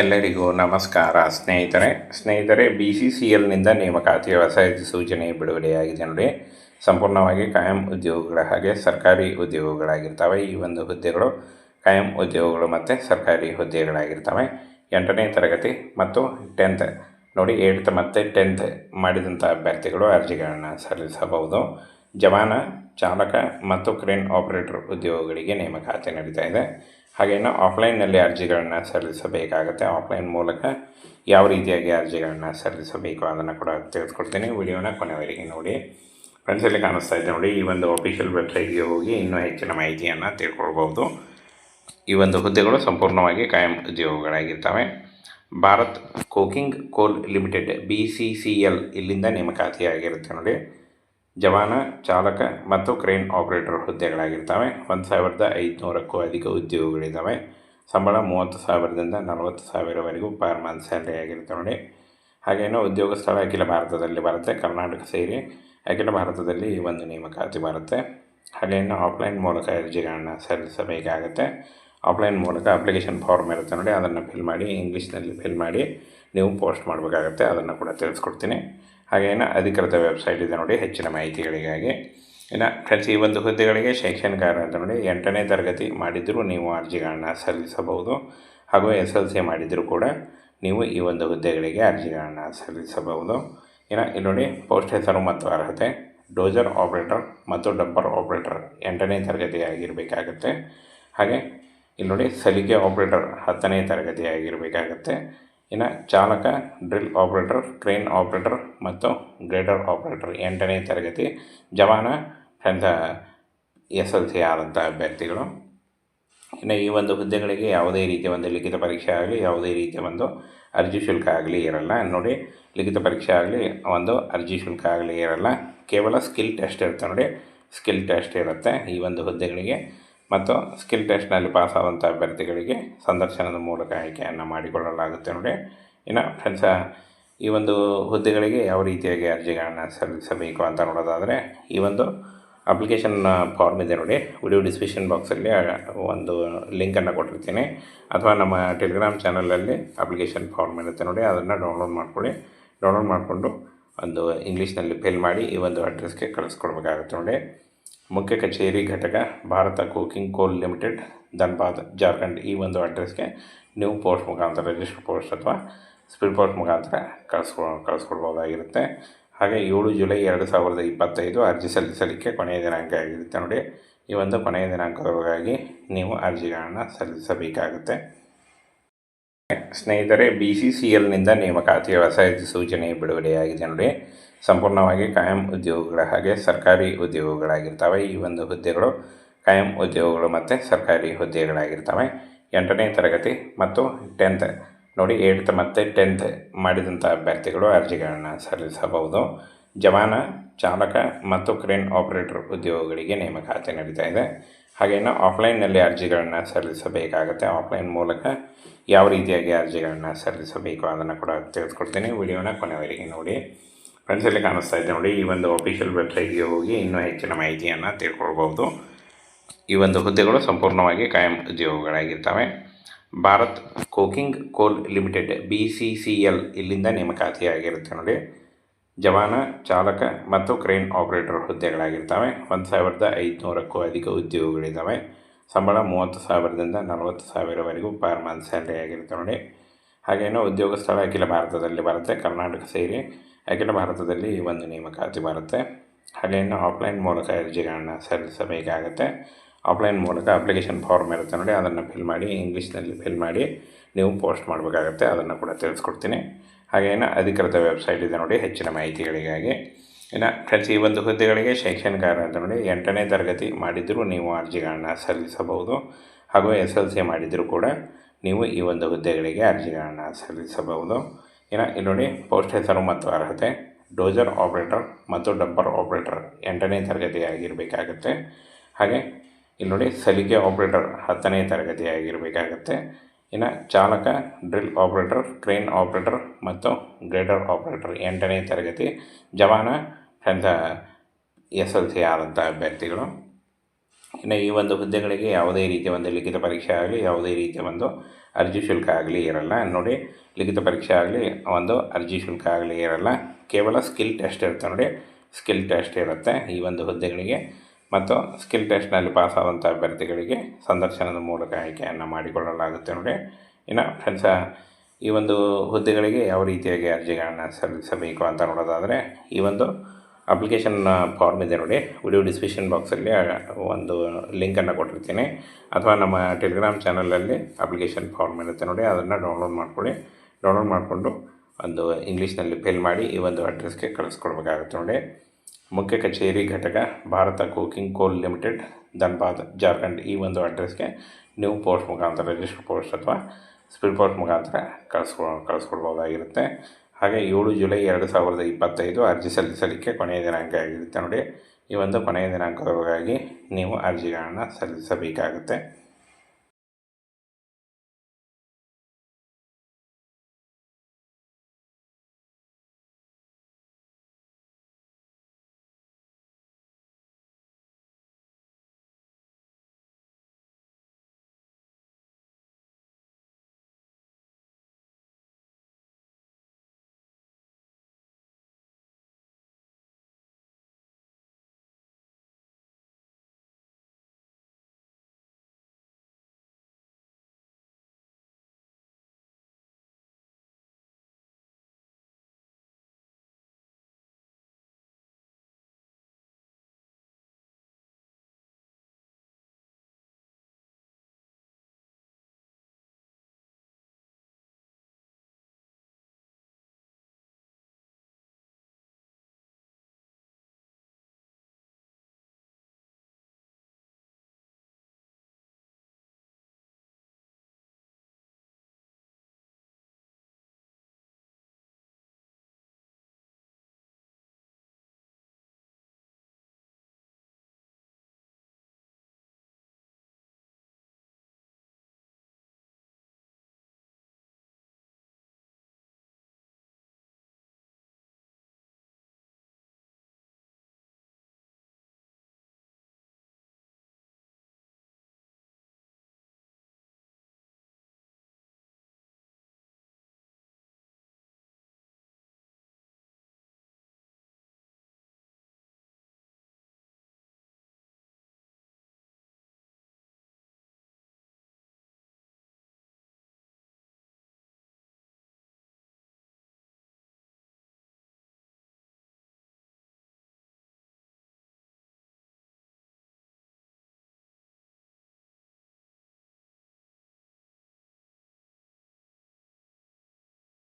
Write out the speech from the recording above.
ಎಲ್ಲರಿಗೂ ನಮಸ್ಕಾರ. ಸ್ನೇಹಿತರೆ ಸ್ನೇಹಿತರೆ ಬಿ ಸಿ ಸಿ ಎಲ್ನಿಂದ ನೇಮಕಾತಿಯ ಹೊಸ ಸೂಚನೆ ಬಿಡುಗಡೆಯಾಗಿದೆ ನೋಡಿ. ಸಂಪೂರ್ಣವಾಗಿ ಕಾಯಂ ಉದ್ಯೋಗಗಳ ಹಾಗೆ ಸರ್ಕಾರಿ ಉದ್ಯೋಗಗಳಾಗಿರ್ತವೆ. ಈ ಒಂದು ಹುದ್ದೆಗಳು ಕಾಯಂ ಉದ್ಯೋಗಗಳು ಮತ್ತು ಸರ್ಕಾರಿ ಹುದ್ದೆಗಳಾಗಿರ್ತವೆ. ಎಂಟನೇ ತರಗತಿ ಮತ್ತು ಟೆಂತ್ ನೋಡಿ ಏಟ್ತ್ ಮತ್ತು ಟೆಂತ್ ಮಾಡಿದಂಥ ಅಭ್ಯರ್ಥಿಗಳು ಅರ್ಜಿಗಳನ್ನು ಸಲ್ಲಿಸಬಹುದು. ಜವಾನ, ಚಾಲಕ ಮತ್ತು ಕ್ರೇನ್ ಆಪರೇಟರ್ ಉದ್ಯೋಗಗಳಿಗೆ ನೇಮಕಾತಿ ನಡೀತಾ ಇದೆ. ಹಾಗೇನು ಆಫ್ಲೈನ್ನಲ್ಲಿ ಅರ್ಜಿಗಳನ್ನು ಸಲ್ಲಿಸಬೇಕಾಗುತ್ತೆ. ಆಫ್ಲೈನ್ ಮೂಲಕ ಯಾವ ರೀತಿಯಾಗಿ ಅರ್ಜಿಗಳನ್ನು ಸಲ್ಲಿಸಬೇಕು ಅದನ್ನು ಕೂಡ ತಿಳಿಸ್ಕೊಡ್ತೀನಿ. ವಿಡಿಯೋನ ಕೊನೆವರೆಗೆ ನೋಡಿ. ಫ್ರೆಂಡ್ಸಲ್ಲಿ ಕಾಣಿಸ್ತಾ ಇದೆ ನೋಡಿ. ಈ ಒಂದು ಅಫಿಷಿಯಲ್ ವೆಬ್ಸೈಟ್ಗೆ ಹೋಗಿ ಇನ್ನೂ ಹೆಚ್ಚಿನ ಮಾಹಿತಿಯನ್ನು ತಿಳ್ಕೊಳ್ಬೋದು ಈ ಒಂದು ಹುದ್ದೆಗಳು ಸಂಪೂರ್ಣವಾಗಿ ಕಾಯಂ ಉದ್ಯೋಗಗಳಾಗಿರ್ತವೆ. Bharat coking coal limited B C C L ಇಲ್ಲಿಂದ ನೇಮಕಾತಿಯಾಗಿರುತ್ತೆ ನೋಡಿ. ಜವಾನ, ಚಾಲಕ ಮತ್ತು ಕ್ರೇನ್ ಆಪರೇಟರ್ ಹುದ್ದೆಗಳಾಗಿರ್ತವೆ. ಒಂದು ಸಾವಿರದ ಐದುನೂರಕ್ಕೂ ಅಧಿಕ ಉದ್ಯೋಗಗಳಿದ್ದಾವೆ ಸಂಬಳ ಮೂವತ್ತು ಸಾವಿರದಿಂದ ನಲವತ್ತು ಸಾವಿರವರೆಗೂ ಪರ್ ಮಂತ್ ಸ್ಯಾಲ್ರಿ ಆಗಿರುತ್ತೆ ನೋಡಿ. ಹಾಗೇನೋ ಉದ್ಯೋಗ ಸ್ಥಳ ಅಖಿಲ ಭಾರತದಲ್ಲಿ ಬರುತ್ತೆ. ಕರ್ನಾಟಕ ಸೇರಿ ಅಖಿಲ ಭಾರತದಲ್ಲಿ ಈ ಒಂದು ನೇಮಕಾತಿ ಬರುತ್ತೆ. ಹಾಗೇನು ಆಫ್ಲೈನ್ ಮೂಲಕ ಅರ್ಜಿಗಳನ್ನು ಸಲ್ಲಿಸಬೇಕಾಗತ್ತೆ. ಆಫ್ಲೈನ್ ಮೂಲಕ ಅಪ್ಲಿಕೇಶನ್ ಫಾರ್ಮ್ ಇರುತ್ತೆ ನೋಡಿ. ಅದನ್ನು ಫಿಲ್ ಮಾಡಿ, ಇಂಗ್ಲೀಷ್ನಲ್ಲಿ ಫಿಲ್ ಮಾಡಿ ನೀವು ಪೋಸ್ಟ್ ಮಾಡಬೇಕಾಗತ್ತೆ. ಅದನ್ನು ಕೂಡ ತಿಳಿಸ್ಕೊಡ್ತೀನಿ. ಹಾಗೇನು ಅಧಿಕೃತ ವೆಬ್ಸೈಟ್ ಇದೆ ನೋಡಿ ಹೆಚ್ಚಿನ ಮಾಹಿತಿಗಳಿಗಾಗಿ. ಇನ್ನು ಫ್ರೆಂಡ್ಸ್ ಈ ಒಂದು ಹುದ್ದೆಗಳಿಗೆ ಶೈಕ್ಷಣಿಕ ಅರ್ಹತೆ ನೋಡಿ ಎಂಟನೇ ತರಗತಿ ಮಾಡಿದರೂ ನೀವು ಅರ್ಜಿಗಳನ್ನು ಸಲ್ಲಿಸಬಹುದು. ಹಾಗೂ ಎಸ್ ಎಲ್ ಸಿ ಮಾಡಿದರೂ ಕೂಡ ನೀವು ಈ ಒಂದು ಹುದ್ದೆಗಳಿಗೆ ಅರ್ಜಿಗಳನ್ನು ಸಲ್ಲಿಸಬಹುದು. ಇನ್ನು ಇಲ್ಲಿ ನೋಡಿ ಪೋಸ್ಟ್ ಹೆಸರು ಮತ್ತು ಅರ್ಹತೆ ಡೋಜರ್ ಆಪ್ರೇಟರ್ ಮತ್ತು ಡಬ್ಬರ್ ಆಪ್ರೇಟರ್ ಎಂಟನೇ ತರಗತಿ ಆಗಿರಬೇಕಾಗತ್ತೆ ಹಾಗೆ ಇಲ್ಲಿ ನೋಡಿ ಸಲಿಕೆ ಆಪ್ರೇಟರ್ ಹತ್ತನೇ ತರಗತಿ ಆಗಿರಬೇಕಾಗತ್ತೆ ಇನ್ನು ಚಾಲಕ, ಡ್ರಿಲ್ ಆಪ್ರೇಟರ್, ಕ್ರೇನ್ ಆಪ್ರೇಟರ್ ಮತ್ತು ಗ್ರೇಡರ್ ಆಪ್ರೇಟರ್ ಎಂಟನೇ ತರಗತಿ ಜವಾನ ಫ್ರೆಂಡ್ಸ್ ಎಸ್ ಎಲ್ ಸಿ ಆದಂಥ ಅಭ್ಯರ್ಥಿಗಳು ಇನ್ನು ಈ ಒಂದು ಹುದ್ದೆಗಳಿಗೆ ಯಾವುದೇ ರೀತಿಯ ಒಂದು ಲಿಖಿತ ಪರೀಕ್ಷೆ ಆಗಲಿ, ಯಾವುದೇ ರೀತಿಯ ಒಂದು ಅರ್ಜಿ ಶುಲ್ಕ ಆಗಲಿ ಇರಲ್ಲ. ನೋಡಿ, ಲಿಖಿತ ಪರೀಕ್ಷೆ ಆಗಲಿ, ಒಂದು ಅರ್ಜಿ ಶುಲ್ಕ ಆಗಲಿ ಇರಲ್ಲ. ಕೇವಲ ಸ್ಕಿಲ್ ಟೆಸ್ಟ್ ಇರುತ್ತೆ ನೋಡಿ. ಸ್ಕಿಲ್ ಟೆಸ್ಟ್ ಇರುತ್ತೆ ಈ ಒಂದು ಹುದ್ದೆಗಳಿಗೆ. ಮತ್ತು ಸ್ಕಿಲ್ ಟೆಸ್ಟ್ನಲ್ಲಿ ಪಾಸ್ ಆದಂಥ ಅಭ್ಯರ್ಥಿಗಳಿಗೆ ಸಂದರ್ಶನದ ಮೂಲಕ ಆಯ್ಕೆಯನ್ನು ಮಾಡಿಕೊಳ್ಳಲಾಗುತ್ತೆ ನೋಡಿ. ಇನ್ನು ಫ್ರೆಂಡ್ಸ ಈ ಒಂದು ಹುದ್ದೆಗಳಿಗೆ ಯಾವ ರೀತಿಯಾಗಿ ಅರ್ಜಿಗಳನ್ನು ಸಲ್ಲಿಸಬೇಕು ಅಂತ ನೋಡೋದಾದರೆ, ಈ ಒಂದು ಅಪ್ಲಿಕೇಶನ್ ಫಾರ್ಮ್ ಇದೆ ನೋಡಿ. ವಿಡಿಯೋ ಡಿಸ್ಕ್ರಿಪ್ಷನ್ ಬಾಕ್ಸಲ್ಲಿ ಒಂದು ಲಿಂಕನ್ನು ಕೊಟ್ಟಿರ್ತೀನಿ. ಅಥವಾ ನಮ್ಮ ಟೆಲಿಗ್ರಾಮ್ ಚಾನಲಲ್ಲಿ ಅಪ್ಲಿಕೇಶನ್ ಫಾರ್ಮ್ ಇರುತ್ತೆ ನೋಡಿ. ಅದನ್ನು ಡೌನ್ಲೋಡ್ ಮಾಡ್ಕೊಳ್ಳಿ. ಡೌನ್ಲೋಡ್ ಮಾಡಿಕೊಂಡು ಒಂದು ಇಂಗ್ಲೀಷ್ನಲ್ಲಿ ಫಿಲ್ ಮಾಡಿ ಈ ಒಂದು ಅಡ್ರೆಸ್ಗೆ ಕಳಿಸ್ಕೊಡ್ಬೇಕಾಗುತ್ತೆ ನೋಡಿ. ಮುಖ್ಯ ಕಚೇರಿ ಘಟಕ, Bharat cooking coal limited, Dhanbad, Jharkhand. ಈ ಒಂದು ಅಡ್ರೆಸ್ಗೆ ನೀವು ಪೋಸ್ಟ್ ಮುಖಾಂತರ ರಿಜಿಸ್ಟರ್ ಪೋಸ್ಟ್ ಅಥವಾ ಸ್ಪೀಡ್ ಪೋಸ್ಟ್ ಮುಖಾಂತರ ಕಳಿಸ್ಕೊ, ಕಳಿಸ್ಕೊಡ್ಬೋದಾಗಿರುತ್ತೆ. ಹಾಗೆ ಏಳು ಜುಲೈ ಎರಡು ಸಾವಿರದ ಇಪ್ಪತ್ತೈದು ಅರ್ಜಿ ಸಲ್ಲಿಸಲಿಕ್ಕೆ ಕೊನೆಯ ದಿನಾಂಕ ಆಗಿರುತ್ತೆ ನೋಡಿ. ಈ ಒಂದು ಕೊನೆಯ ದಿನಾಂಕದೊಳಗಾಗಿ ನೀವು ಅರ್ಜಿಗಳನ್ನು ಸಲ್ಲಿಸಬೇಕಾಗುತ್ತೆ. ಸ್ನೇಹಿತರೆ ಬಿ ಸಿ ಸಿ ಎಲ್ನಿಂದ ನೇಮಕಾತಿ ಹೊಸ ಸೂಚನೆ ಬಿಡುಗಡೆಯಾಗಿದೆ ನೋಡಿ. ಸಂಪೂರ್ಣವಾಗಿ ಕಾಯಂ ಉದ್ಯೋಗಗಳ ಹಾಗೆ ಸರ್ಕಾರಿ ಉದ್ಯೋಗಗಳಾಗಿರ್ತವೆ. ಈ ಒಂದು ಹುದ್ದೆಗಳು ಕಾಯಂ ಉದ್ಯೋಗಗಳು ಮತ್ತು ಸರ್ಕಾರಿ ಹುದ್ದೆಗಳಾಗಿರ್ತವೆ. ಎಂಟನೇ ತರಗತಿ ಮತ್ತು ಟೆಂತ್ ನೋಡಿ ಏಟ್ತ್ ಮತ್ತು ಟೆಂತ್ ಮಾಡಿದಂಥ ಅಭ್ಯರ್ಥಿಗಳು ಅರ್ಜಿಗಳನ್ನು ಸಲ್ಲಿಸಬಹುದು. ಜವಾನ, ಚಾಲಕ ಮತ್ತು ಕ್ರೇನ್ ಆಪರೇಟರ್ ಉದ್ಯೋಗಗಳಿಗೆ ನೇಮಕಾತಿ ನಡೀತಾ ಇದೆ. ಹಾಗೆಯೇ ಆಫ್ಲೈನ್ನಲ್ಲಿ ಅರ್ಜಿಗಳನ್ನು ಸಲ್ಲಿಸಬೇಕಾಗತ್ತೆ. ಆಫ್ಲೈನ್ ಮೂಲಕ ಯಾವ ರೀತಿಯಾಗಿ ಅರ್ಜಿಗಳನ್ನು ಸಲ್ಲಿಸಬೇಕು ಅದನ್ನು ಕೂಡ ತಿಳಿಸ್ಕೊಡ್ತೀನಿ. ವಿಡಿಯೋನ ಕೊನೆವರೆಗೆ ನೋಡಿ. ಫ್ರೆಂಡ್ಸ್ ಇಲ್ಲಿ ಕಾಣಿಸ್ತಾ ಇದೆ ನೋಡಿ, ಈ ಒಂದು ಅಫಿಷಿಯಲ್ ವೆಬ್ಸೈಟ್ಗೆ ಹೋಗಿ ಇನ್ನೂ ಹೆಚ್ಚಿನ ಮಾಹಿತಿಯನ್ನು ತಿಳ್ಕೊಳ್ಬೋದು ಈ ಒಂದು ಹುದ್ದೆಗಳು ಸಂಪೂರ್ಣವಾಗಿ ಕಾಯಂ ಉದ್ಯೋಗಗಳಾಗಿರ್ತವೆ. Bharat coking coal limited B C C L ಇಲ್ಲಿಂದ ನೇಮಕಾತಿಯಾಗಿರುತ್ತೆ ನೋಡಿ. ಜವಾನ, ಚಾಲಕ ಮತ್ತು ಕ್ರೇನ್ ಆಪರೇಟರ್ ಹುದ್ದೆಗಳಾಗಿರ್ತವೆ. ಒಂದು ಸಾವಿರದ ಐದುನೂರಕ್ಕೂ ಅಧಿಕ ಉದ್ಯೋಗಗಳಿದ್ದಾವೆ ಸಂಬಳ ಮೂವತ್ತು ಸಾವಿರದಿಂದ ನಲವತ್ತು ಸಾವಿರವರೆಗೂ ಪರ್ ಮಂತ್ ಸ್ಯಾಲ್ರಿ ಆಗಿರುತ್ತೆ ನೋಡಿ. ಹಾಗೇನು ಉದ್ಯೋಗ ಸ್ಥಳ ಅಖಿಲ ಭಾರತದಲ್ಲಿ ಬರುತ್ತೆ. ಕರ್ನಾಟಕ ಸೇರಿ ಅಖಿಲ ಭಾರತದಲ್ಲಿ ಈ ಒಂದು ನೇಮಕಾತಿ ಬರುತ್ತೆ. ಹಾಗೇನು ಆಫ್ಲೈನ್ ಮೂಲಕ ಅರ್ಜಿಗಳನ್ನು ಸಲ್ಲಿಸಬೇಕಾಗತ್ತೆ. ಆಫ್ಲೈನ್ ಮೂಲಕ ಅಪ್ಲಿಕೇಶನ್ ಫಾರ್ಮ್ ಇರುತ್ತೆ ನೋಡಿ. ಅದನ್ನು ಫಿಲ್ ಮಾಡಿ, ಇಂಗ್ಲೀಷ್ನಲ್ಲಿ ಫಿಲ್ ಮಾಡಿ ನೀವು ಪೋಸ್ಟ್ ಮಾಡಬೇಕಾಗತ್ತೆ. ಅದನ್ನು ಕೂಡ ತಿಳಿಸ್ಕೊಡ್ತೀನಿ. ಹಾಗೇನು ಅಧಿಕೃತ ವೆಬ್ಸೈಟ್ ಇದೆ ನೋಡಿ ಹೆಚ್ಚಿನ ಮಾಹಿತಿಗಳಿಗಾಗಿ. ಇನ್ನು ಪ್ರತಿಯೊಂದು ಈ ಒಂದು ಹುದ್ದೆಗಳಿಗೆ ಶೈಕ್ಷಣಿಕ ಅರ್ಹತೆ ನೋಡಿ ಎಂಟನೇ ತರಗತಿ ಮಾಡಿದರೂ ನೀವು ಅರ್ಜಿಗಳನ್ನು ಸಲ್ಲಿಸಬಹುದು ಹಾಗೂ ಎಸ್ ಎಲ್ ಸಿ ಮಾಡಿದರೂ ಕೂಡ ನೀವು ಈ ಒಂದು ಹುದ್ದೆಗಳಿಗೆ ಅರ್ಜಿಗಳನ್ನು ಸಲ್ಲಿಸಬಹುದು. ಇನ್ನು ಇಲ್ಲಿ ನೋಡಿ ಪೋಸ್ಟ್ ಹೆಸರು ಮತ್ತು ಅರ್ಹತೆ ಡೋಜರ್ ಆಪ್ರೇಟರ್ ಮತ್ತು ಡಬ್ಬರ್ ಆಪ್ರೇಟರ್ ಎಂಟನೇ ತರಗತಿ ಆಗಿರಬೇಕಾಗತ್ತೆ ಹಾಗೆ ಇಲ್ಲಿ ನೋಡಿ, ಸಲಿಕೆ ಆಪ್ರೇಟರ್ ಹತ್ತನೇ ತರಗತಿ ಆಗಿರಬೇಕಾಗತ್ತೆ ಇನ್ನು ಚಾಲಕ, ಡ್ರಿಲ್ ಆಪ್ರೇಟರ್, ಕ್ರೇನ್ ಆಪ್ರೇಟರ್ ಮತ್ತು ಗ್ರೇಡರ್ ಆಪ್ರೇಟರ್ ಎಂಟನೇ ತರಗತಿ ಜವಾನ ಅಂತ ಎಸ್ ಎಲ್ ಸಿ ಆದಂಥ ಅಭ್ಯರ್ಥಿಗಳು ಇನ್ನು ಈ ಒಂದು ಹುದ್ದೆಗಳಿಗೆ ಯಾವುದೇ ರೀತಿಯ ಒಂದು ಲಿಖಿತ ಪರೀಕ್ಷೆ ಆಗಲಿ, ಯಾವುದೇ ರೀತಿಯ ಒಂದು ಅರ್ಜಿ ಶುಲ್ಕ ಆಗಲಿ ಇರಲ್ಲ. ನೋಡಿ, ಲಿಖಿತ ಪರೀಕ್ಷೆ ಆಗಲಿ, ಒಂದು ಅರ್ಜಿ ಶುಲ್ಕ ಆಗಲಿ ಇರಲ್ಲ. ಕೇವಲ ಸ್ಕಿಲ್ ಟೆಸ್ಟ್ ಇರುತ್ತೆ ನೋಡಿ. ಸ್ಕಿಲ್ ಟೆಸ್ಟ್ ಇರುತ್ತೆ ಈ ಒಂದು ಹುದ್ದೆಗಳಿಗೆ. ಮತ್ತು ಸ್ಕಿಲ್ ಟೆಸ್ಟ್ನಲ್ಲಿ ಪಾಸಾದಂಥ ಅಭ್ಯರ್ಥಿಗಳಿಗೆ ಸಂದರ್ಶನದ ಮೂಲಕ ಆಯ್ಕೆಯನ್ನು ಮಾಡಿಕೊಳ್ಳಲಾಗುತ್ತೆ ನೋಡಿ. ಇನ್ನು ಫ್ರೆಂಡ್ಸ, ಈ ಒಂದು ಹುದ್ದೆಗಳಿಗೆ ಯಾವ ರೀತಿಯಾಗಿ ಅರ್ಜಿಗಳನ್ನು ಸಲ್ಲಿಸಬೇಕು ಅಂತ ನೋಡೋದಾದರೆ, ಈ ಒಂದು ಅಪ್ಲಿಕೇಶನ್ ಫಾರ್ಮ್ ಇದೆ ನೋಡಿ. ವಿಡಿಯೋ ಡಿಸ್ಕ್ರಿಪ್ಷನ್ ಬಾಕ್ಸಲ್ಲಿ ಒಂದು ಲಿಂಕನ್ನು ಕೊಟ್ಟಿರ್ತೀನಿ. ಅಥವಾ ನಮ್ಮ ಟೆಲಿಗ್ರಾಮ್ ಚಾನಲಲ್ಲಿ ಅಪ್ಲಿಕೇಶನ್ ಫಾರ್ಮ್ ಇರುತ್ತೆ ನೋಡಿ. ಅದನ್ನು ಡೌನ್ಲೋಡ್ ಮಾಡ್ಕೊಳ್ಳಿ. ಡೌನ್ಲೋಡ್ ಮಾಡಿಕೊಂಡು ಒಂದು ಇಂಗ್ಲೀಷ್ನಲ್ಲಿ ಫಿಲ್ ಮಾಡಿ ಈ ಒಂದು ಅಡ್ರೆಸ್ಗೆ ಕಳಿಸ್ಕೊಡ್ಬೇಕಾಗುತ್ತೆ ನೋಡಿ. ಮುಖ್ಯ ಕಚೇರಿ ಘಟಕ, Bharat cooking coal limited, Dhanbad, Jharkhand ಈ ಒಂದು ಅಡ್ರೆಸ್ಗೆ ನೀವು ಪೋಸ್ಟ್ ಮುಖಾಂತರ ರಿಜಿಸ್ಟರ್ ಪೋಸ್ಟ್ ಅಥವಾ ಸ್ಪೀಡ್ ಪೋಸ್ಟ್ ಮುಖಾಂತರ ಕಳಿಸ್ಕೊ, ಕಳಿಸ್ಕೊಡ್ಬೋದಾಗಿರುತ್ತೆ. ಹಾಗೆ ಏಳು ಜುಲೈ ಎರಡು ಸಾವಿರದ ಇಪ್ಪತ್ತೈದು ಅರ್ಜಿ ಸಲ್ಲಿಸಲಿಕ್ಕೆ ಕೊನೆಯ ದಿನಾಂಕ ಆಗಿರುತ್ತೆ ನೋಡಿ, ಈ ಒಂದು ಕೊನೆಯ ದಿನಾಂಕದೊಳಗಾಗಿ ನೀವು ಅರ್ಜಿಗಳನ್ನು ಸಲ್ಲಿಸಬೇಕಾಗುತ್ತೆ.